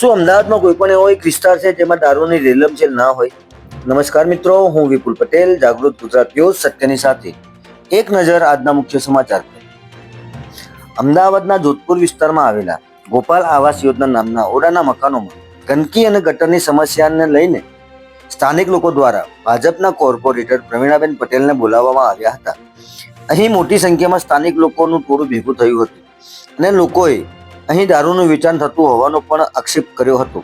શું અમદાવાદમાં કોઈ પણ એવો એક વિસ્તાર છે જેમાં દારૂની રેલમછેલ ના હોય? નમસ્કાર મિત્રો, હું વિપુલ પટેલ, જાગૃત ગુજરાત ન્યૂઝ સત્યની સાથે. એક નજર આજના મુખ્ય સમાચાર પર. અમદાવાદના જોધપુર વિસ્તારમાં આવેલા ગોપાલ આવાસ યોજના નામના ઓડાના મકાનોમાં ગંદકી અને ગટરની સમસ્યાને લઈને સ્થાનિક લોકો દ્વારા ભાજપના કોર્પોરેટર પ્રવીણાબેન પટેલને બોલાવવામાં આવ્યા હતા. અહીં મોટી સંખ્યામાં સ્થાનિક લોકોનું ટોળું ભેગું થયું હતું અને લોકોએ અહીં દારૂનું વેચાણ થતું હોવાનો પણ આક્ષેપ કર્યો હતો,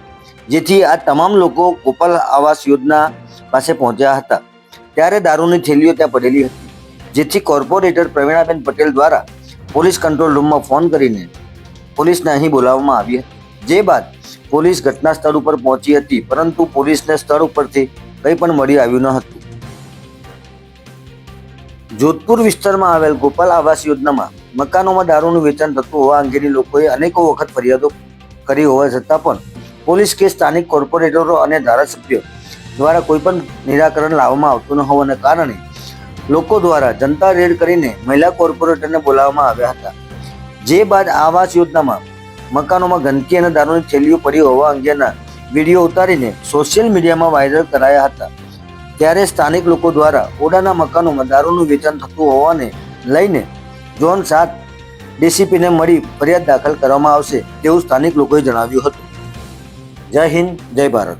જેથી આ તમામ લોકો ગોપાલ આવાસ યોજના પાસે પહોંચ્યા હતા. ત્યારે દારૂની થેલીઓ ત્યાં પડેલી હતી, જેથી કોર્પોરેટર પ્રવીણાબેન પટેલ દ્વારા પોલીસ કંટ્રોલ રૂમમાં ફોન કરીને પોલીસને અહીં બોલાવવામાં આવી હતી. જે બાદ પોલીસ ઘટના સ્થળ ઉપર પહોંચી હતી, પરંતુ પોલીસને સ્થળ ઉપરથી કંઈ પણ મળી આવ્યું ન હતું. જોધપુર વિસ્તારમાં આવેલ ગોપાલ આવાસ યોજનામાં મકાનોમાં દારૂનું વેચાણ થતું હોવા અંગેની લોકોએ અનેકો વખત ફરિયાદો કરી હોવા છતાં પણ પોલીસ કે સ્થાનિક કોર્પોરેટરો અને ધારાસભ્યો દ્વારા કોઈ પણ નિરાકરણ લાવવામાં આવતું ન હોવાને કારણે લોકો દ્વારા જનતા રેડ કરીને મહિલા કોર્પોરેટરને બોલાવવામાં આવ્યા હતા. જે બાદ આવાસ યોજનામાં મકાનોમાં ગંદકી અને દારૂની થેલીઓ પડી હોવા અંગેના વીડિયો ઉતારીને સોશિયલ મીડિયામાં વાયરલ કરાયા હતા. ત્યારે સ્થાનિક લોકો દ્વારા ઓડાના મકાનોમાં દારૂનું વેચાણ થતું હોવાને લઈને ઝોન સાત ડીસીપીને મળી ફરિયાદ દાખલ કરવામાં આવશે તેવું સ્થાનિક લોકોએ જણાવ્યું હતું. જય હિન્દ, જય ભારત.